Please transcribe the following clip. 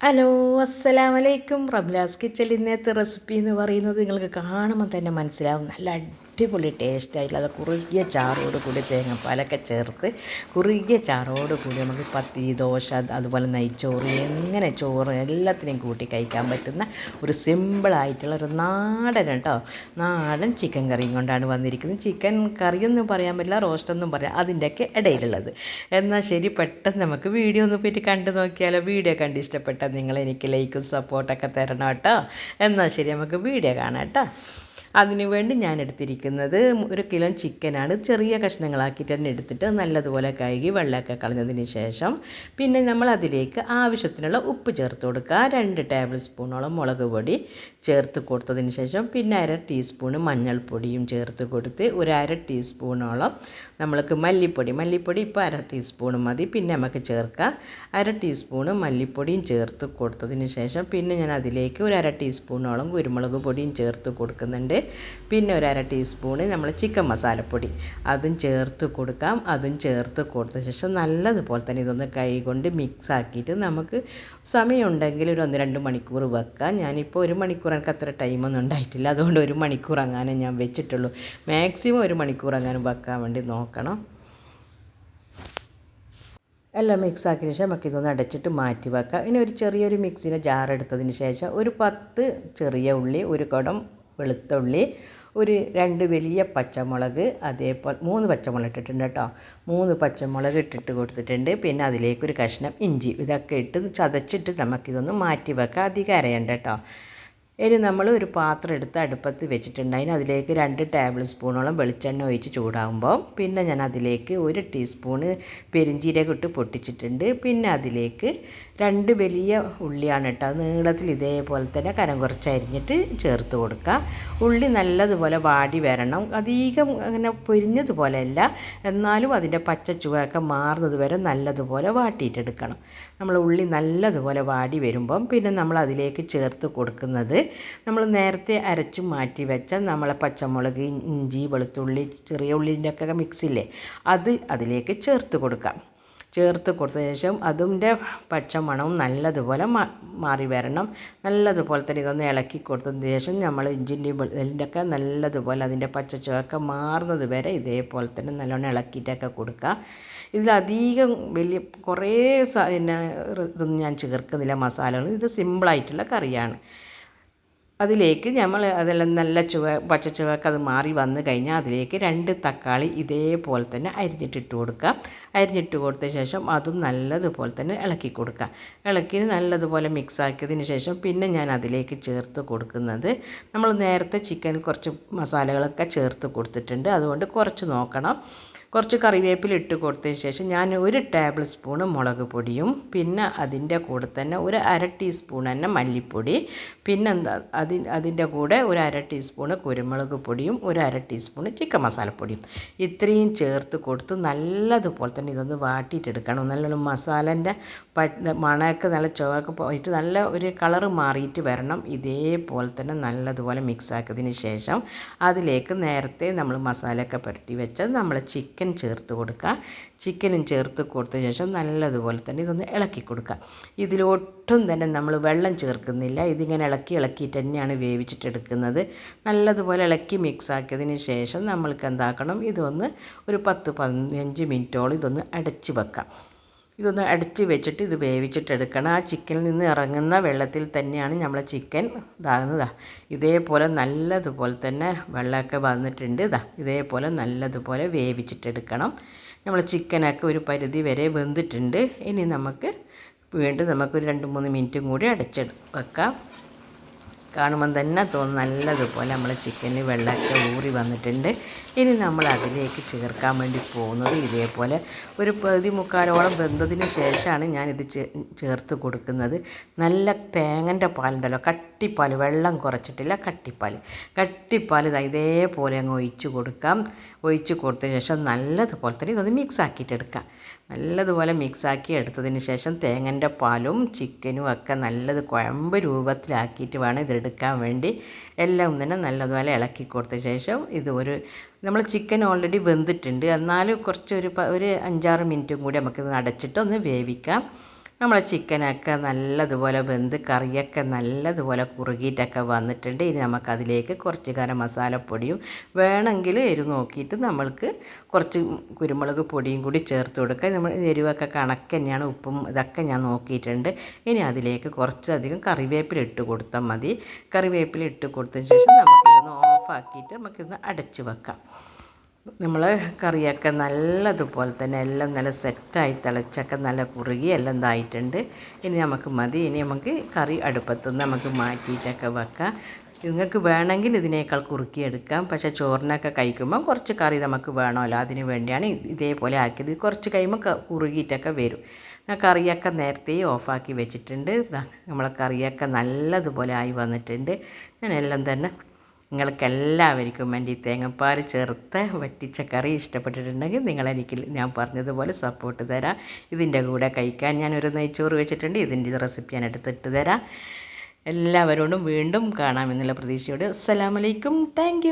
Hello അസ്സലാം അലൈക്കും റബ്ലാസ് കിച്ചൽ ഇന്നത്തെ റെസിപ്പി എന്ന് പറയുന്നത് നിങ്ങൾക്ക് കാണുമ്പോൾ തന്നെ മനസ്സിലാവും. നല്ല അടിപൊളി ടേസ്റ്റായിട്ടുള്ള അത് കുറുകിയ ചാറോട് കൂടി തേങ്ങാപ്പാലൊക്കെ ചേർത്ത് കുറുകിയ ചാറോട് കൂടി നമുക്ക് പത്തി ദോശ അതുപോലെ നെയ്ച്ചോറ് എങ്ങനെ ചോറ് എല്ലാത്തിനെയും കൂട്ടി കഴിക്കാൻ പറ്റുന്ന ഒരു സിമ്പിളായിട്ടുള്ള ഒരു നാടൻ കേട്ടോ. നാടൻ ചിക്കൻ കറിയും കൊണ്ടാണ് വന്നിരിക്കുന്നത്. ചിക്കൻ കറിയൊന്നും പറയാൻ പറ്റില്ല റോസ്റ്റൊന്നും പറയാം അതിന്റെയൊക്കെ ഇടയിലുള്ളത്. എന്നാൽ ശരി പെട്ടെന്ന് നമുക്ക് വീഡിയോ ഒന്ന് പോയിട്ട് കണ്ടു നോക്കിയാലോ. വീഡിയോ കണ്ട് ഇഷ്ടപ്പെട്ടാൽ നിങ്ങൾ എനിക്ക് ലൈക്കും സപ്പോർട്ടൊക്കെ തരണം കേട്ടോ. എന്നാൽ ശരി നമുക്ക് വീഡിയോ കാണാം കേട്ടോ. അതിനു വേണ്ടി ഞാൻ എടുത്തിരിക്കുന്നത് ഒരു കിലോ ചിക്കനാണ്. ചെറിയ കഷ്ണങ്ങളാക്കിയിട്ട് തന്നെ എടുത്തിട്ട് നല്ലതുപോലെ കഴുകി വെള്ളമൊക്കെ കളഞ്ഞതിന് ശേഷം പിന്നെ നമ്മൾ അതിലേക്ക് ആവശ്യത്തിനുള്ള ഉപ്പ് ചേർത്ത് കൊടുക്കുക. രണ്ട് ടേബിൾ സ്പൂണോളം മുളക് പൊടി ചേർത്ത് കൊടുത്തതിന് ശേഷം പിന്നെ അര ടീസ്പൂണ് മഞ്ഞൾപ്പൊടിയും ചേർത്ത് കൊടുത്ത് ഒരു അര ടീസ്പൂണോളം നമ്മൾക്ക് മല്ലിപ്പൊടി മല്ലിപ്പൊടി ഇപ്പോൾ അര ടീസ്പൂൺ മതി. പിന്നെ നമുക്ക് ചേർക്കാം. അര ടീസ്പൂണ് മല്ലിപ്പൊടിയും ചേർത്ത് കൊടുത്തതിന് ശേഷം പിന്നെ ഞാൻ അതിലേക്ക് ഒരു അര ടീസ്പൂണോളം കുരുമുളക് പൊടിയും ചേർത്ത് കൊടുക്കുന്നുണ്ട്. പിന്നെ ഒരു അര ടീസ്പൂണ് നമ്മൾ ചിക്കൻ മസാലപ്പൊടി അതും ചേർത്ത് കൊടുക്കാം. അതും ചേർത്ത് കൊടുത്ത ശേഷം നല്ലതുപോലെ തന്നെ ഇതൊന്ന് കൈ കൊണ്ട് മിക്സ് ആക്കിയിട്ട് നമുക്ക് സമയമുണ്ടെങ്കിൽ ഒരു ഒന്ന് രണ്ട് മണിക്കൂർ വെക്കാം. ഞാനിപ്പോൾ ഒരു മണിക്കൂർ എനിക്ക് അത്ര ടൈമൊന്നും ഉണ്ടായിട്ടില്ല. അതുകൊണ്ട് ഒരു മണിക്കൂർ അങ്ങനെ ഞാൻ വെച്ചിട്ടുള്ളൂ. മാക്സിമം ഒരു മണിക്കൂർ അങ്ങനെ വെക്കാൻ വേണ്ടി നോക്കണം. എല്ലാം മിക്സ് ആക്കിയ ശേഷം നമുക്ക് ഇതൊന്ന് അടച്ചിട്ട് മാറ്റി വെക്കാം. ഇനി ഒരു ചെറിയൊരു മിക്സിന്റെ ജാർ എടുത്തതിന് ശേഷം ഒരു പത്ത് ചെറിയ ഉള്ളി ഒരു കുടം വെളുത്തുള്ളി ഒരു രണ്ട് വലിയ പച്ചമുളക് അതേപോലെ മൂന്ന് പച്ചമുളക് ഇട്ടിട്ടുണ്ട് കേട്ടോ. മൂന്ന് പച്ചമുളക് ഇട്ടിട്ട് കൊടുത്തിട്ടുണ്ട്. പിന്നെ അതിലേക്കൊരു കഷ്ണം ഇഞ്ചി ഇതൊക്കെ ഇട്ട് ചതച്ചിട്ട് നമുക്കിതൊന്ന് മാറ്റി വെക്കാം. അധികം അരയണ്ട കേട്ടോ. ഇനി നമ്മൾ ഒരു പാത്രം എടുത്ത് അടുപ്പത്ത് വെച്ചിട്ടുണ്ടായിരുന്നു അതിലേക്ക് രണ്ട് ടേബിൾ സ്പൂണോളം വെളിച്ചെണ്ണ ഒഴിച്ച് ചൂടാകുമ്പോൾ പിന്നെ ഞാൻ അതിലേക്ക് ഒരു ടീസ്പൂണ് പെരിഞ്ചീരകം ഇട്ട് പൊട്ടിച്ചിട്ടുണ്ട്. പിന്നെ അതിലേക്ക് രണ്ട് വലിയ ഉള്ളിയാണ് കേട്ടോ. നീളത്തിൽ ഇതേപോലെ തന്നെ കനം കുറച്ച് അരിഞ്ഞിട്ട് ചേർത്ത് കൊടുക്കുക ഉള്ളി നല്ലതുപോലെ വാടി വരണം. അധികം അങ്ങനെ പൊരിഞ്ഞതുപോലെ അല്ല എന്നാലും അതിന്റെ പച്ച ചുവയൊക്കെ മാറുന്നത് വരെ നല്ലതുപോലെ വാട്ടിയിട്ടെടുക്കണം. നമ്മൾ ഉള്ളി നല്ലതുപോലെ വാടി വരുമ്പം പിന്നെ നമ്മൾ അതിലേക്ക് ചേർത്ത് കൊടുക്കുന്നത് നമ്മൾ നേരത്തെ അരച്ച് മാറ്റി വെച്ച നമ്മളെ പച്ചമുളക് ഇഞ്ചി വെളുത്തുള്ളി ചെറിയ ഉള്ളിന്റെ ഒക്കെ മിക്സില്ലേ അത് അതിലേക്ക് ചേർത്ത് കൊടുക്കാം. ചേർത്ത് കൊടുത്തതിന് ശേഷം അതിന്റെ പച്ചമണവും നല്ലതുപോലെ മാറി വരണം. നല്ലതുപോലെ തന്നെ ഇതൊന്ന് ഇളക്കി കൊടുത്തതിന് ശേഷം നമ്മൾ ഇഞ്ചിന്റെയും വെളുതിന്റെ ഒക്കെ നല്ലതുപോലെ അതിന്റെ പച്ച ചുവക്കെ മാറുന്നത് വരെ ഇതേപോലെ തന്നെ നല്ലോണം ഇളക്കിയിട്ടൊക്കെ കൊടുക്കുക. ഇതിലധികം വലിയ കുറേ പിന്നെ ഇതൊന്നും ഞാൻ ചേർക്കുന്നില്ല മസാലകൾ ഇത് സിമ്പിളായിട്ടുള്ള കറിയാണ്. അതിലേക്ക് നമ്മൾ അതെല്ലാം നല്ല ചുവ പച്ച ചുവക്ക് അത് മാറി വന്നു കഴിഞ്ഞാൽ അതിലേക്ക് രണ്ട് തക്കാളി ഇതേപോലെ തന്നെ അരിഞ്ഞിട്ടിട്ട് കൊടുക്കുക. അരിഞ്ഞിട്ട് കൊടുത്ത ശേഷം അതും നല്ലതുപോലെ തന്നെ ഇളക്കി കൊടുക്കുക. ഇളക്കി നല്ലതുപോലെ മിക്സ് ആക്കിയതിന് ശേഷം പിന്നെ ഞാൻ അതിലേക്ക് ചേർത്ത് കൊടുക്കുന്നത് നമ്മൾ നേരത്തെ ചിക്കൻ കുറച്ച് മസാലകളൊക്കെ ചേർത്ത് കൊടുത്തിട്ടുണ്ട്. അതുകൊണ്ട് കുറച്ച് നോക്കണം. കുറച്ച് കറിവേപ്പില ഇട്ട് കൊടുത്തതിന് ശേഷം ഞാൻ ഒരു ടേബിൾ സ്പൂണ് മുളക് പൊടിയും പിന്നെ അതിന്റെ കൂടെ തന്നെ ഒരു അര ടീസ്പൂൺ തന്നെ മല്ലിപ്പൊടി പിന്നെ എന്താ അതി അതിന്റെ കൂടെ ഒരു അര ടീസ്പൂണ് കുരുമുളക് പൊടിയും ഒരു അര ടീസ്പൂണ് ചിക്കൻ മസാലപ്പൊടിയും ഇത്രയും ചേർത്ത് കൊടുത്ത് നല്ലതുപോലെ തന്നെ ഇതൊന്ന് വാട്ടിയിട്ടെടുക്കണം. നല്ലോണം മസാലന്റെ പ മണമൊക്കെ നല്ല ചുവക്കെ പോയിട്ട് നല്ല ഒരു കളറ് മാറിയിട്ട് വരണം. ഇതേപോലെ തന്നെ നല്ലതുപോലെ മിക്സ് ആക്കിയതിന് ശേഷം അതിലേക്ക് നേരത്തെ നമ്മൾ മസാലയൊക്കെ പുരട്ടി വെച്ചത് നമ്മൾ ചിക്കൻ ചേർത്ത് കൊടുക്കുക. ചിക്കനും ചേർത്ത് കൊടുത്ത ശേഷം നല്ലതുപോലെ തന്നെ ഇതൊന്ന് ഇളക്കി കൊടുക്കുക. ഇതിലൊട്ടും തന്നെ നമ്മൾ വെള്ളം ചേർക്കുന്നില്ല. ഇതിങ്ങനെ ഇളക്കി ഇളക്കിയിട്ട് തന്നെയാണ് വേവിച്ചിട്ടെടുക്കുന്നത്. നല്ലതുപോലെ ഇളക്കി മിക്സ് ആക്കിയതിന് ശേഷം നമ്മൾക്ക് എന്താക്കണം? ഇതൊന്ന് ഒരു പത്ത് പതിനഞ്ച് മിനിറ്റോളം ഇതൊന്ന് അടച്ച് വെക്കാം. ഇതൊന്ന് അടിച്ച് വെച്ചിട്ട് ഇത് വേവിച്ചിട്ടെടുക്കണം ആ ചിക്കനിൽ നിന്ന് ഇറങ്ങുന്ന വെള്ളത്തിൽ തന്നെയാണ് നമ്മൾ ചിക്കൻ ഇതാകുന്നത്. ഇതേപോലെ നല്ലതുപോലെ തന്നെ വെള്ളമൊക്കെ വന്നിട്ടുണ്ട്. ഇതാ ഇതേപോലെ നല്ലതുപോലെ വേവിച്ചിട്ടെടുക്കണം നമ്മൾ ചിക്കനൊക്കെ ഒരു പരിധി വരെ വെന്തിട്ടുണ്ട്. ഇനി നമുക്ക് വീണ്ടും നമുക്കൊരു രണ്ട് മൂന്ന് മിനിറ്റും കൂടി അടച്ചെടു വെക്കാം. കാണുമ്പം തന്നെ തോന്നും നല്ലതുപോലെ നമ്മൾ ചിക്കനിൽ വെള്ളമൊക്കെ ഊറി വന്നിട്ടുണ്ട്. ഇനി നമ്മൾ അതിലേക്ക് ചേർക്കാൻ വേണ്ടി പോകുന്നത് ഇതേപോലെ ഒരു പകുതി മുക്കാലോളം വെന്തതിന് ശേഷമാണ് ഞാനിത് ചേർത്ത് കൊടുക്കുന്നത്. നല്ല തേങ്ങന്റെ പാലുണ്ടല്ലോ കട്ടിപ്പാൽ വെള്ളം കുറച്ചിട്ടില്ല കട്ടിപ്പാൽ കട്ടിപ്പാൽ ഇതേപോലെ അങ്ങ് ഒഴിച്ച് കൊടുക്കാം. ഒഴിച്ച് കൊടുത്തതിന് ശേഷം നല്ലതുപോലെ തന്നെ ഇതൊന്ന് മിക്സ് ആക്കിയിട്ട് എടുക്കാം. നല്ലതുപോലെ മിക്സ് ആക്കി എടുത്തതിന് ശേഷം തേങ്ങന്റെ പാലും ചിക്കനും ഒക്കെ നല്ലത് കുഴമ്പ് രൂപത്തിലാക്കിയിട്ട് വേണം ഇതെടുക്കാൻ വേണ്ടി എല്ലാം തന്നെ നല്ലതുപോലെ ഇളക്കി കൊടുത്ത ശേഷം ഇത് ഒരു നമ്മൾ ചിക്കൻ ഓൾറെഡി വെന്തിട്ടുണ്ട്. എന്നാലും കുറച്ച് ഒരു ഒരു അഞ്ചാറ് മിനിറ്റും കൂടി നമുക്കിത് അടച്ചിട്ട് ഒന്ന് വേവിക്കാം. നമ്മളെ ചിക്കനൊക്കെ നല്ലതുപോലെ വെന്ത് കറിയൊക്കെ നല്ലതുപോലെ കുറുകിയിട്ടൊക്കെ വന്നിട്ടുണ്ട്. ഇനി നമുക്കതിലേക്ക് കുറച്ച് ഗരം മസാലപ്പൊടിയും വേണമെങ്കിൽ എരിവ് നോക്കിയിട്ട് നമ്മൾക്ക് കുറച്ച് കുരുമുളക് പൊടിയും കൂടി ചേർത്ത് കൊടുക്കുക നമ്മൾ എരിവൊക്കെ കണക്ക് തന്നെയാണ് ഉപ്പും ഇതൊക്കെ ഞാൻ നോക്കിയിട്ടുണ്ട്. ഇനി അതിലേക്ക് കുറച്ചധികം കറിവേപ്പില ഇട്ട് കൊടുത്താൽ മതി. കറിവേപ്പില ഇട്ട് കൊടുത്തതിന് ശേഷം നമുക്കിതൊന്ന് ഓഫാക്കിയിട്ട് നമുക്കിതൊന്ന് അടച്ച് വെക്കാം. നമ്മൾ കറിയൊക്കെ നല്ലതുപോലെ തന്നെ എല്ലാം നല്ല സെറ്റായി തിളച്ചൊക്കെ നല്ല കുറുകി എല്ലാം ഇതായിട്ടുണ്ട്. ഇനി നമുക്ക് മതി. ഇനി നമുക്ക് കറി അടുപ്പത്തു നിന്ന് നമുക്ക് മാറ്റിയിട്ടൊക്കെ വെക്കാം. നിങ്ങൾക്ക് വേണമെങ്കിൽ ഇതിനേക്കാൾ കുറുക്കിയെടുക്കാം. പക്ഷേ ചോറിനൊക്കെ കഴിക്കുമ്പോൾ കുറച്ച് കറി നമുക്ക് വേണമല്ലോ. അതിന് വേണ്ടിയാണ് ഇത് ഇതേപോലെ ആക്കിയത്. കുറച്ച് കഴിയുമ്പോൾ കുറുകിയിട്ടൊക്കെ വരും. കറിയൊക്കെ നേരത്തെ ഓഫാക്കി വെച്ചിട്ടുണ്ട്. നമ്മളെ കറിയൊക്കെ നല്ലതുപോലെ ആയി വന്നിട്ടുണ്ട്. ഞാൻ എല്ലാം തന്നെ നിങ്ങൾക്ക് എല്ലാവർക്കും എന്റെ ഈ തേങ്ങാപ്പാൽ ചേർത്ത് വറ്റിച്ച കറി ഇഷ്ടപ്പെട്ടിട്ടുണ്ടെങ്കിൽ നിങ്ങൾ എനിക്ക് ഞാൻ പറഞ്ഞതുപോലെ സപ്പോർട്ട് തരാം. ഇതിന്റെ കൂടെ കഴിക്കാൻ ഞാനൊരു നെയ്ച്ചോറ് വെച്ചിട്ടുണ്ട്. ഇതിന്റെ റെസിപ്പി ഞാൻ എടുത്തിട്ട് തരാം. എല്ലാവരോടും വീണ്ടും കാണാമെന്നുള്ള പ്രതീക്ഷയോട്. അസ്സലാമലൈക്കും. താങ്ക്